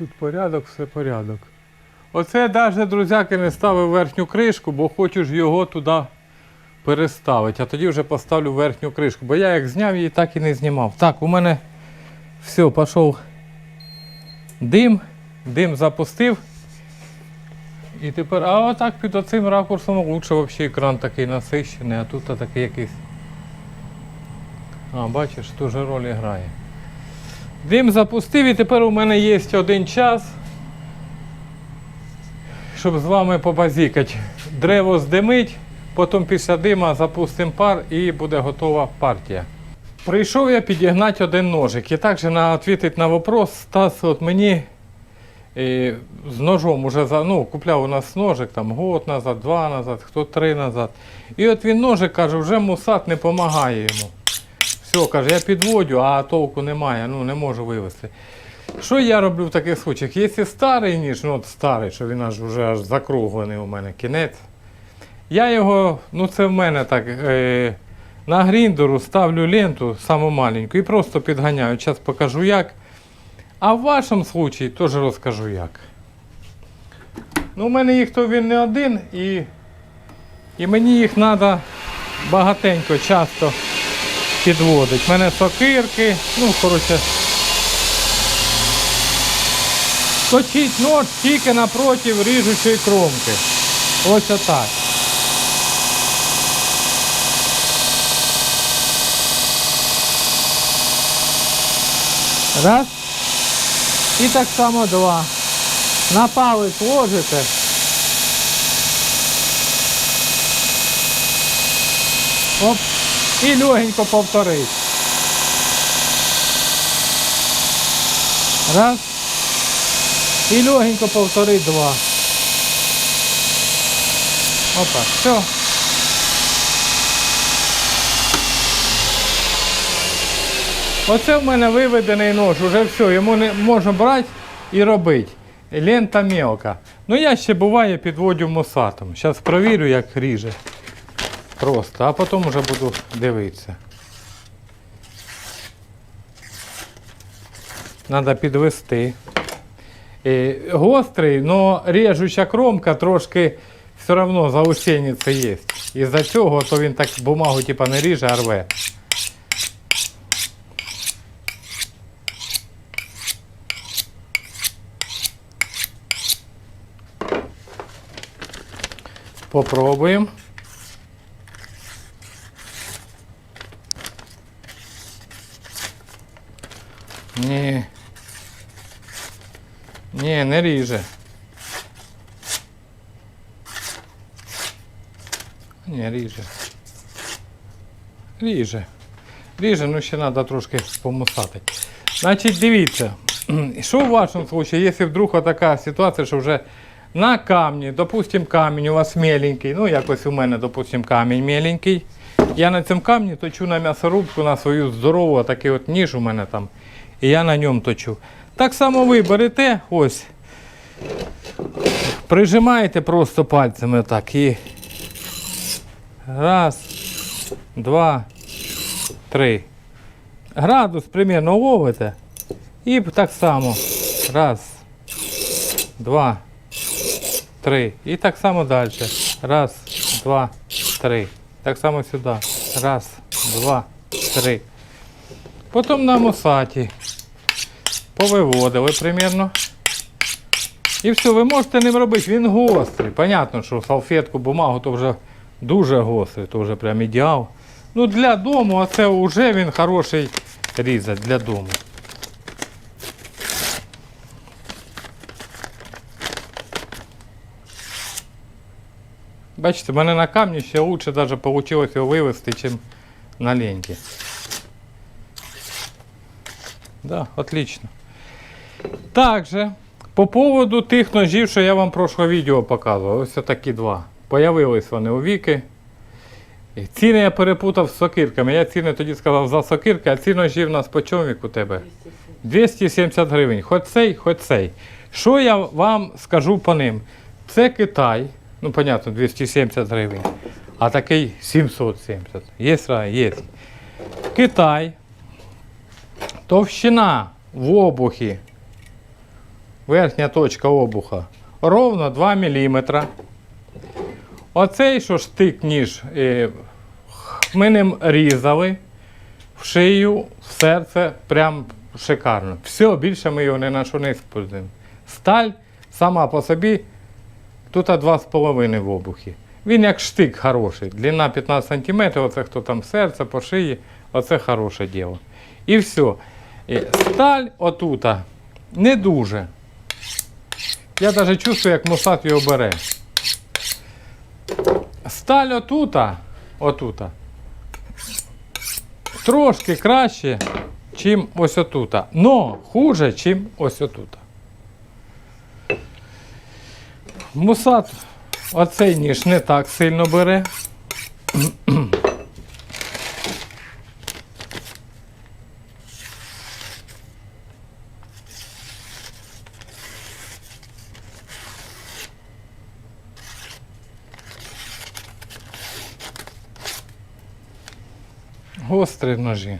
Тут порядок, все порядок. Оце навіть, друзяки, не ставив верхню кришку, бо хочу ж його туди переставити. А тоді вже поставлю верхню кришку. Бо я як зняв її, так і не знімав. Так, у мене все, пішов дим, дим запустив. І тепер, а отак під оцим ракурсом лучше взагалі екран такий насищений, а тут такий якийсь. А, бачиш, теж роль грає. Дим запустив і тепер у мене є один час, щоб з вами побазікати. Древо здимить, потім після дима запустимо пар і буде готова партія. Прийшов я підігнати один ножик. І також на відповідати на вопрос, Стас, от мені е, з ножом уже за, ну, купляв у нас ножик там год назад, два назад, хто три назад. І от він ножик каже, вже мусат не допомагає йому. Все, каже, я підводю, а толку немає, ну не можу вивезти. Що я роблю в таких случаях? Якщо старий ніж, ну от старий, що він аж вже аж закруглений у мене кінець. Я його, ну це в мене так, е, на гріндеру ставлю ленту саму маленьку і просто підганяю. Зараз покажу як. А в вашому случаї теж розкажу як. Ну, у мене їх то він не один і, і мені їх треба багатенько, часто підводить. У мене сокирки, ну, коротше. Точіть нож тільки напроти ріжучої кромки. Ось отак. Раз. І так само два. На палець ложите. Оп. І легенько повторить. Раз. І легенько повторить два. Опа, все. Оце в мене виведений нож, уже все, йому не можна брати і робити. Лента мелка. Ну я ще буває підводю мусатом. Зараз провірю, як ріже. Просто, а потім вже буду дивитися. Треба підвести. Гострий, але режуча кромка трошки все одно заусениця є. Із-за цього то він так бумагу типа не ріже, а рве. Попробуємо. Ні. Ні, не ріже. Ні, ріже. Ріже. Ріже, ну ще треба трошки помусати. Значить, дивіться, що в вашому случае, якщо вдруг така ситуація, що вже на камні, допустим, камінь у вас меленький, ну якось у мене, допустим, камінь меленький. Я на цьому камні точу на м'ясорубку, на свою здорову, такий от ніж у мене там. І я на ньому точу. Так само ви берете, ось, прижимаєте просто пальцями так і раз, два, три. Градус примерно ловите. І так само. Раз, два, три. І так само далі. Раз, два, три. Так само сюди. Раз, два, три. Потім на мусаті. Повиводили примерно. І все, ви можете ним робити, він гострий. Понятно, що салфетку, бумагу то вже дуже гострий, то вже прям ідеал. Ну для дому, а це вже він хороший різать для дому. Бачите, в мене на камні ще лучше даже вийшло його вивести, ніж на ленті. Да, отлично. Также, по поводу тих ножів, що я вам прошлого відео показував, ось такі два. Появились вони у віки. Ціни я перепутав з сокирками. Я ціни тоді сказав за сокирки, а ці ножі в нас по чому вік у тебе? 270 гривень. Хоч цей, хоч цей. Що я вам скажу по ним? Це Китай, ну, понятно, 270 гривень, а такий 770. Є, є. Китай. Товщина в обухі верхня точка обуха ровно 2 мм. Оцей, що штик ніж, е, ми ним різали в шию, в серце, прям шикарно. Все, більше ми його не на що не используємо. Сталь сама по собі тут 2,5 в обухі. Він як штик хороший. Длина 15 см, оце хто там серце по шиї, оце хороше діло. І все. Сталь отута не дуже. Я навіть чувствую, як мусат його бере. Сталь отута, отута, трошки краще, чим ось отута. Но хуже, чим ось отута. Мусат оцей ніж не так сильно бере. Гострі ножі.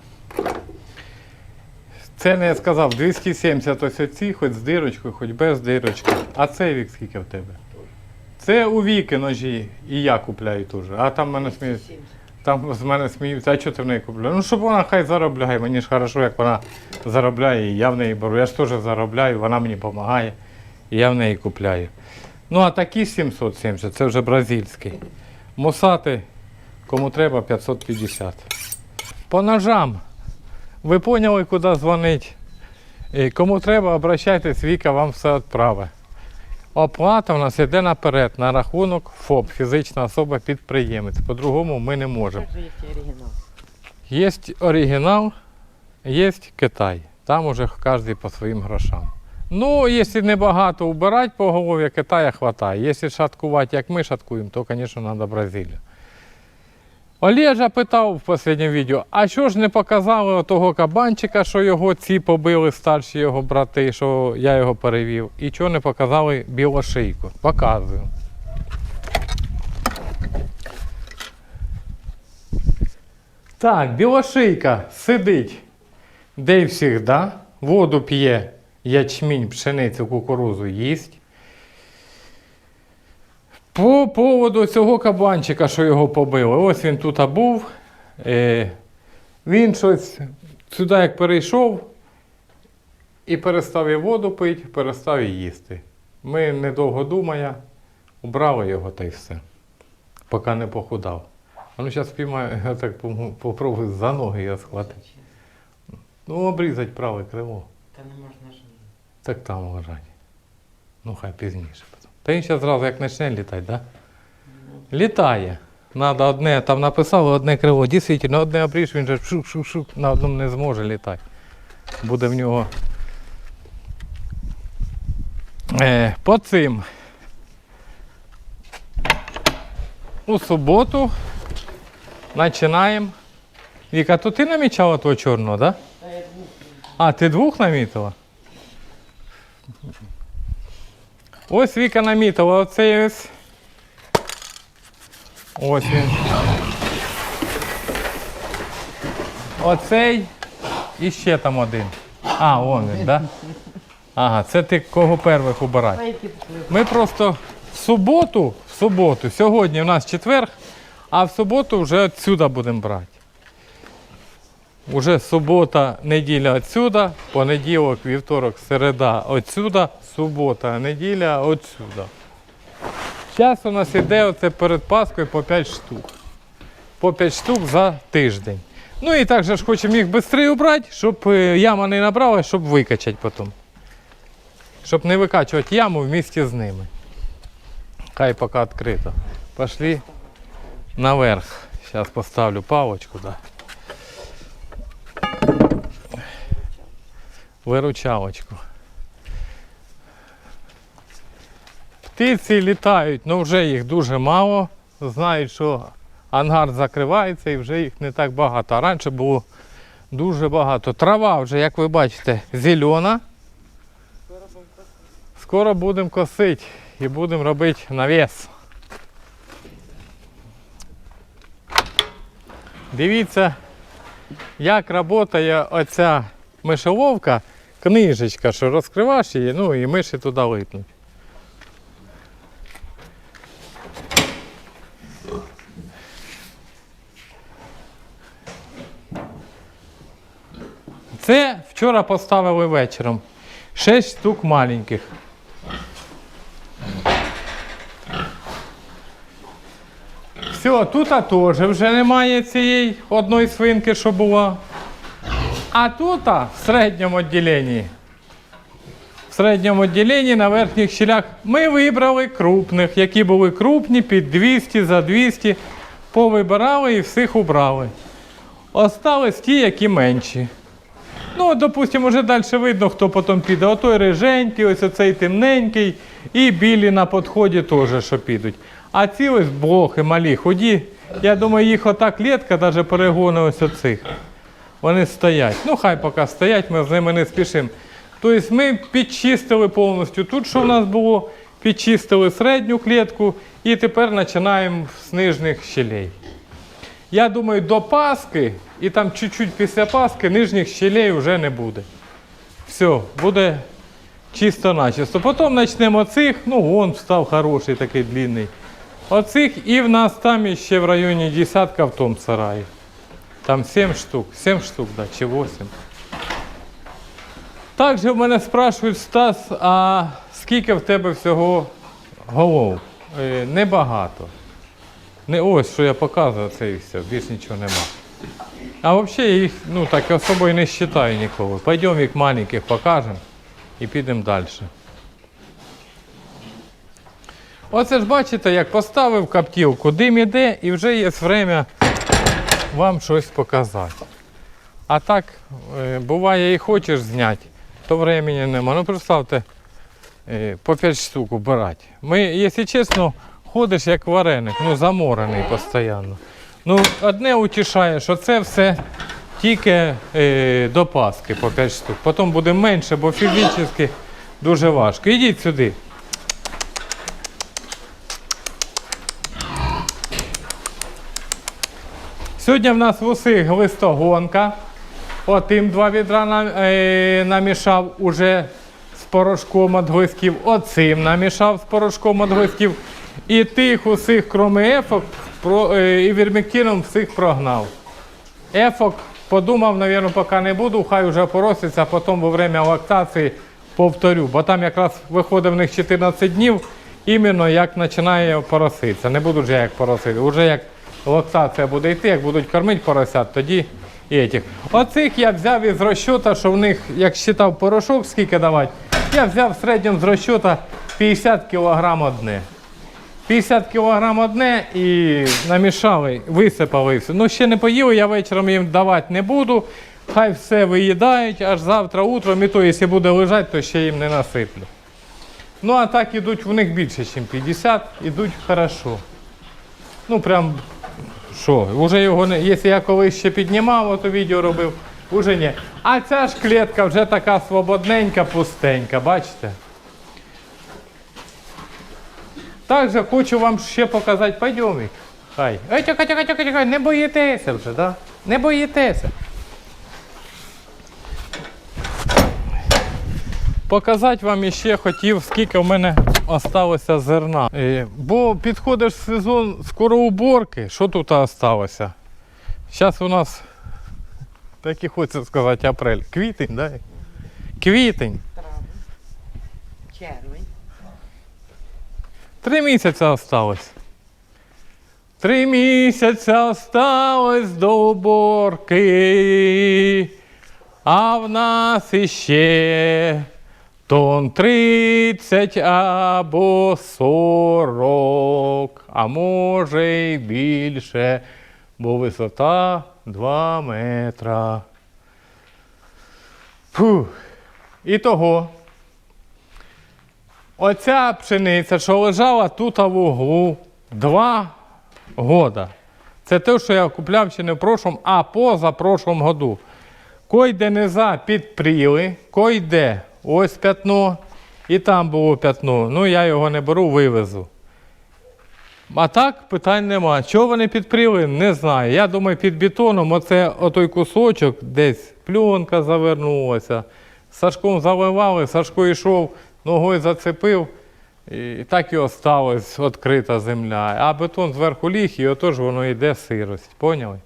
Це не я сказав 270 ось оці, хоч з дирочкою, хоч без дирочки. А цей вік скільки в тебе? Це у віки ножі, і я купляю теж. А там мене сміють. Там з мене сміються, а чого ти в неї купляєш? Ну, щоб вона хай заробляє. Мені ж хорошо, як вона заробляє, і я в неї беру. Я ж теж заробляю, вона мені допомагає, і я в неї купляю. Ну, а такі 770, це вже бразильський. Мусати, кому треба, 550. По ножам. Ви поняли, куди дзвонить. І Кому треба, обращайтесь, Віка вам все відправить. Оплата в нас йде наперед на рахунок ФОП, фізична особа підприємець. По-другому ми не можемо. Є оригінал, є Китай. Там уже кожен по своїм грошам. Ну, якщо небагато убирати по голові, Китая вистачає. Якщо шаткувати, як ми шаткуємо, то, звісно, треба Бразилію. Олежа питав в останньому відео, а що ж не показали того кабанчика, що його ці побили старші його брати, що я його перевів, і чого не показали білошийку? Показую. Так, білошийка сидить, де й завжди, воду п'є, ячмінь, пшеницю, кукурузу їсть. По поводу цього кабанчика, що його побили, ось він тут був. Е, він щось сюди як перейшов і перестав і воду пити, перестав і їсти. Ми, недовго думая, убрали його та й все, поки не похудав. А ну зараз спіймаю, я так попробую за ноги його схватити. Ну, обрізати праве крило. Та не можна ж. Так там лежать. Ну, хай пізніше. Та він зараз зразу як почне літати, да? Літає. Надо одне, там написали одне крило. Дійсно, одне обріж, він же шук-шук-шук, на одному не зможе літати. Буде в нього. Е, по цим. У суботу починаємо. Віка, то ти намічала того чорного, так? Да? А, ти двох намітила? Ось Віка намітила оцей ось. Ось він. Оцей і ще там один. А, вон він, так? Да? Ага, це ти кого які пішли. Ми просто в суботу, в суботу, сьогодні у нас четвер, а в суботу вже відсюди будемо брати. Уже субота, неділя відсюди, понеділок, вівторок, середа відсюди, субота, неділя відсюди. Зараз у нас іде оце перед Паскою по 5 штук. По 5 штук за тиждень. Ну і також ж хочемо їх швидше убрати, щоб е, яма не набрала, щоб викачати потім. Щоб не викачувати яму в місті з ними. Хай поки відкрито. Пошли наверх. Зараз поставлю палочку, да. Виручалочку. Птиці літають, але вже їх дуже мало. Знають, що ангар закривається і вже їх не так багато. А раніше було дуже багато. Трава вже, як ви бачите, зелена. Скоро будемо косити і будемо робити навіс. Дивіться, як працює оця мишеловка, книжечка, що розкриваєш її, ну і миші туди липнуть. Це вчора поставили вечором. Шість штук маленьких. Все, тут теж вже немає цієї одної свинки, що була. А тут в середньому відділенні. В середньому відділенні на верхніх щелях ми вибрали крупних, які були крупні під 200 за 200. Повибирали і всіх убрали. Остались ті, які менші. Ну, допустимо, вже далі видно, хто потім піде. Отой риженький, ось оцей темненький, і білі на підході теж, що підуть. А ці ось блохи малі, худі. Я думаю, їх ота клітка, навіть перегони ось оцих. Вони стоять. Ну, хай поки стоять, ми з ними не спішимо. Тобто ми підчистили повністю тут, що в нас було, підчистили середню клітку і тепер починаємо з нижніх щелей. Я думаю, до Паски і там чуть-чуть після Паски нижніх щелей вже не буде. Все, буде чисто начисто. Потім почнемо цих, ну вон став хороший такий длинний. Оцих і в нас там ще в районі десятка в тому сараї. Там 7 штук, 7 штук, да, чи 8. Також в мене спрашують, Стас, а скільки в тебе всього голов? Е, небагато. Не ось, що я показую, це і все, більш нічого нема. А взагалі я їх ну, так особо і не вважаю ніколи. Пойдемо їх маленьких покажемо і підемо далі. Оце ж бачите, як поставив коптілку, дим іде і вже є время вам щось показати. А так, е, буває і хочеш зняти, то времени нема. Ну представте, е, по 5 штук убирати. Ми, якщо чесно, ходиш як вареник, ну заморений постійно. Ну, одне утішає, що це все тільки е, до Паски по 5 штук. Потім буде менше, бо фізично дуже важко. Ідіть сюди. Сьогодні в нас в усіх глистогонка. Отим два відра е, намішав уже з порошком від глисків. Оцим намішав з порошком від глисків. І тих усіх, крім ефок, е, і вірмектином всіх прогнав. Ефок подумав, мабуть, поки не буду, хай вже пороситься, а потім во время лактації повторю. Бо там якраз виходить в них 14 днів, іменно як починає пороситися. Не буду вже як поросити. Уже як лактація буде йти, як будуть кормити поросят, тоді і етих. Оцих я взяв із розчота, що в них, як считав порошок, скільки давати, я взяв в середньому з розчота 50 кг одне. 50 кг одне і намішали, висипали все. Ну ще не поїли, я вечором їм давати не буду. Хай все виїдають, аж завтра утром, і то, якщо буде лежати, то ще їм не насиплю. Ну а так ідуть в них більше, ніж 50, ідуть хорошо. Ну прям що, вже його не. Якщо я колись ще піднімав, ото відео робив, уже ні. А ця ж клітка вже така свободненька, пустенька, бачите? Також хочу вам ще показати, пойдемо. Хай. Ой, тихо, тихо, тихо, тихо, не боїтеся вже, да? Не боїтеся. Показати вам ще хотів, скільки в мене осталося зерна. Е, Бо підходиш сезон скоро уборки. Що тут залишилося? Зараз у нас, так і хочеться сказати, апрель. Квітень, да? Квітень. травень, червень, Три місяці осталось. Три місяці осталось до уборки, а в нас іще тон 30 або 40, а може й більше, бо висота 2 метра. Фух. І того. Оця пшениця, що лежала тут в углу два года. Це те, що я купляв ще не в прошлому, а позапрошлому году. Койде низа підпріли, койде ось п'ятно, і там було п'ятно. Ну, я його не беру, вивезу. А так питань нема. Чого вони підпріли, не знаю. Я думаю, під бетоном оце отой кусочок, десь пленка завернулася, Сашком заливали, Сашко йшов, ногою зацепив, і так і осталась відкрита земля. А бетон зверху ліг, і отож воно йде сирость. Поняли?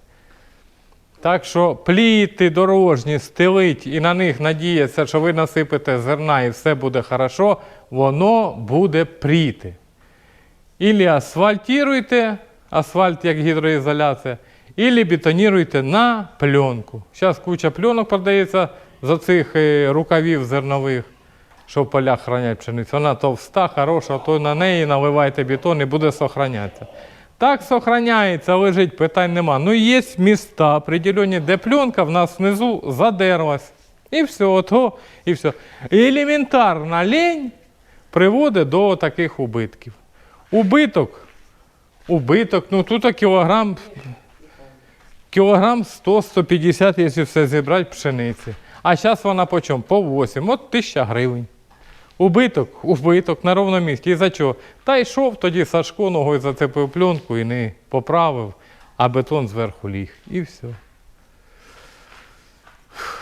Так що пліти дорожні стелить і на них надіятися, що ви насипете зерна і все буде хорошо, воно буде пріти. Ілі асфальтируйте, асфальт як гідроізоляція, ілі бетоніруйте на пленку. Зараз куча пленок продається з цих рукавів зернових, що в полях хранять пшеницю. Вона товста, хороша, то на неї наливайте бетон і буде сохранятися. Так сохраняється, лежить, питань нема. Ну, є міста определені, де пленка в нас внизу задерлась. І все, ото, і все. Елементарна лінь приводить до таких убитків. Убиток, убиток, ну тут кілограм, кілограм 100-150, якщо все зібрати пшениці. А зараз вона по чому? По 8, от 1000 гривень. Убиток, убиток на ровному місці. І за чого? Та йшов тоді Сашко ногою зацепив пленку і не поправив, а бетон зверху ліг. І все.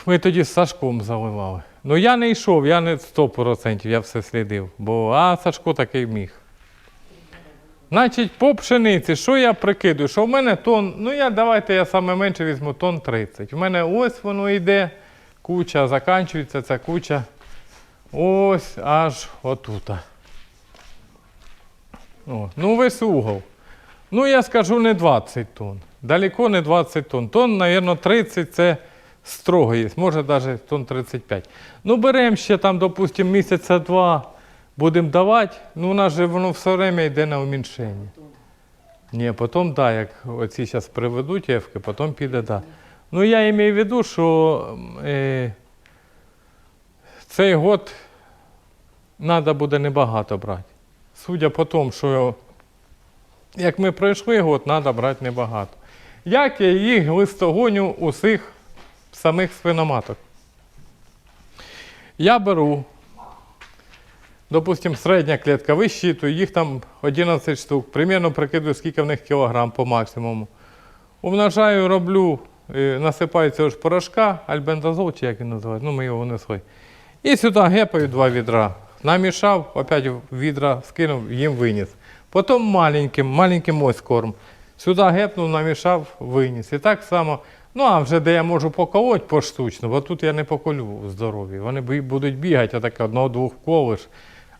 Ми тоді з Сашком заливали. Ну я не йшов, я не 100%, я все слідив. Бо а Сашко такий міг. Значить, по пшениці, що я прикидую? Що в мене тон, ну я давайте я саме менше візьму тон 30. У мене ось воно йде, куча, заканчується ця куча. Ось аж отута. О, ну весь угол. Ну, я скажу не 20 тонн. Далеко не 20 тонн. Тонн, мабуть, 30 це строго є, може навіть тонн 35. Ну, беремо ще там, допустимо, місяця два, будемо давати. Ну, у нас же воно все время йде на уміншення. Ні, потім, да, як оці зараз приведуть євки, потім піде, да. Ну, я маю в виду, що е, цей год треба буде небагато брати. Судя по тому, що як ми пройшли год, треба брати небагато. Як я їх листогоню усіх самих свиноматок? Я беру, допустимо, середня клітка, вищитую, їх там 11 штук, примірно прикидую, скільки в них кілограм по максимуму. Умножаю, роблю, е, насипаю цього ж порошка, альбендазол, чи як він називається, ну ми його внесли. І сюди гепаю два відра. Намішав, опять відра скинув, їм виніс. Потім маленьким, маленьким ось корм. Сюди гепнув, намішав, виніс. І так само, ну а вже де я можу поколоть поштучно, бо тут я не поколю здорові. Вони будуть бігати, отак одного-двох колиш,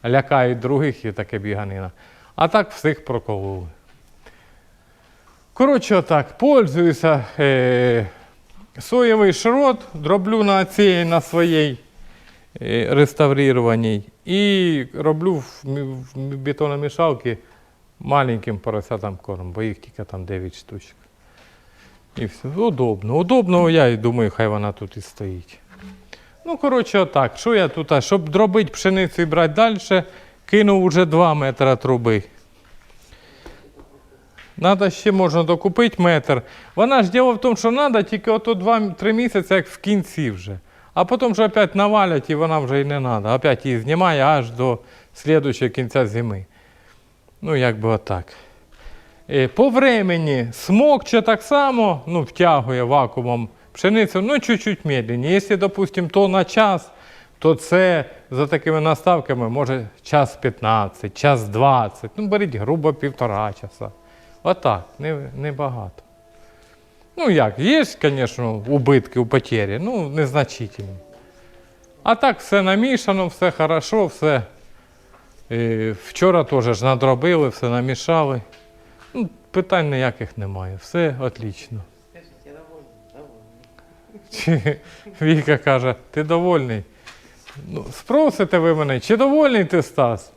лякають других і таке біганина. А так всіх прокололи. Коротше, отак, пользуюся е, соєвий шрот, дроблю на цій, на своїй реставрированій і роблю в, мі- бетономішалки маленьким поросятам корм, бо їх тільки там 9 штучок. І все. Удобно. Удобно, я і думаю, хай вона тут і стоїть. Ну, коротше, отак. Що я тут? Щоб дробити пшеницю і брати далі, кинув уже 2 метри труби. Надо ще можна докупити метр. Вона ж діло в тому, що треба тільки ото 2-3 місяці, як в кінці вже. А потім вже опять навалять і вона вже і не треба. Опять її знімає аж до слідуючого кінця зими. Ну, як би отак. Е, По времени смокче так само, ну, втягує вакуумом пшеницю, ну, чуть-чуть медленніше. Якщо, допустимо, то на час, то це за такими наставками може час 15, час 20. Ну, беріть грубо півтора часа. Отак, не, не. Ну як, є, звісно, убитки у потері, ну, незначительні. А так все намішано, все хорошо, все. Е, вчора теж надробили, все намішали. Ну, питань ніяких немає, все отлично. Я довольна. Чи Віка каже, ти довольний? Ну, спросите ви мене, чи довольний ти Стас?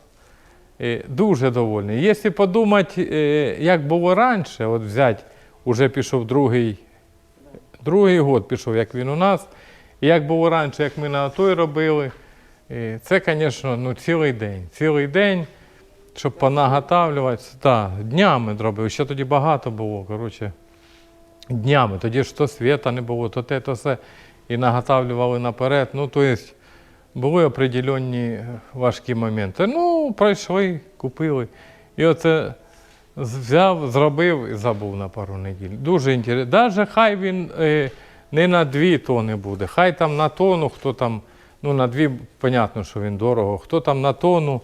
Дуже довольний. Якщо подумати, е, як було раніше, от взяти, уже пішов другий, другий год пішов, як він у нас, і як було раніше, як ми на той робили, е, це, звісно, ну, цілий день. Цілий день, щоб понаготавлювати, так, днями зробив. Ще тоді багато було. коротше днями. Тоді ж то світа не було, то те, то все. І наготавлювали наперед. Ну, тобто були определенні важкі моменти. Ну, пройшли, купили. І оце взяв, зробив і забув на пару неділь. Дуже інтересно. Навіть хай він е, не на дві тони буде, хай там на тону, хто там Ну, на дві, понятно, що він дорого. Хто там на тонну,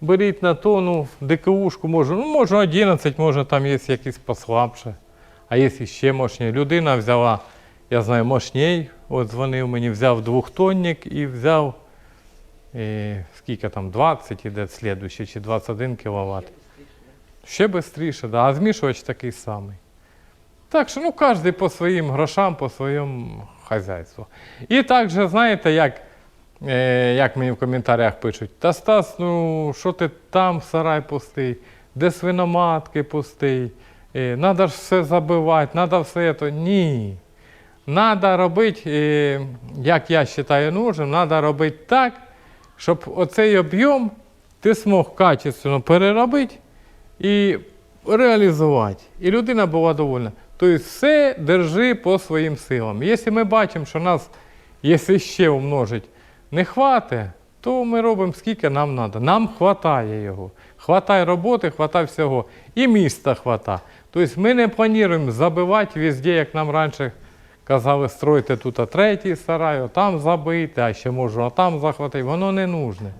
беріть на тонну, ДКУшку може, ну, може 11, може там є якісь послабше, а є ще мощні. Людина взяла, я знаю, мощній, от дзвонив мені, взяв двохтонник і взяв, е, скільки там, 20 іде слідуючий, чи 21 кВт. Ще швидше, да. а змішувач такий самий. Так що ну, кожен по своїм грошам, по своєму хазяйству. І також, знаєте, як, е, як мені в коментарях пишуть, та Стас, ну що ти там сарай пустий, де свиноматки пустий, е, треба ж все забивати, треба все це. Ні. Треба робити, е, як я вважаю нужним, треба робити так, щоб оцей об'єм ти змог качественно переробити і реалізувати. І людина була довольна. Тобто все держи по своїм силам. Якщо ми бачимо, що нас, якщо ще умножить, не хватить, то ми робимо скільки нам треба. Нам хватає його. Хватає роботи, хватає всього. І міста хватає. Тобто ми не плануємо забивати везде, як нам раніше казали, стройте тут третій сарай, а там забити, а ще можу а там захватити. Воно не нужне.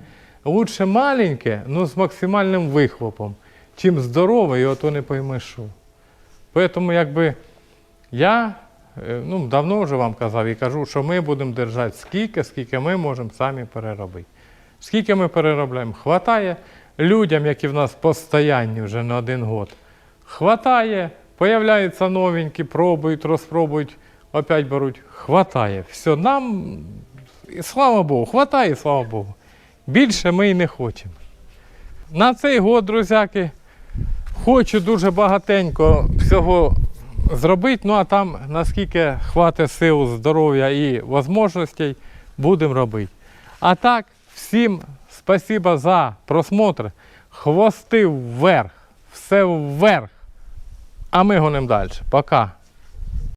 Лучше маленьке, ну з максимальним вихлопом, чим здорове, і ото не пойми що. Тому якби я е, ну, давно вже вам казав і кажу, що ми будемо держати скільки, скільки ми можемо самі переробити. Скільки ми переробляємо? Хватає людям, які в нас постоянні вже на один год. Хватає, появляються новенькі, пробують, розпробують, опять беруть. Хватає. Все, нам, і слава Богу, хватає, слава Богу. Більше ми і не хочемо. На цей год, друзяки, хочу дуже багатенько всього зробити, ну а там наскільки хватить сил, здоров'я і можливостей, будемо робити. А так, всім спасибо за просмотр. Хвости вверх, все вверх. А ми гонимо далі. Пока.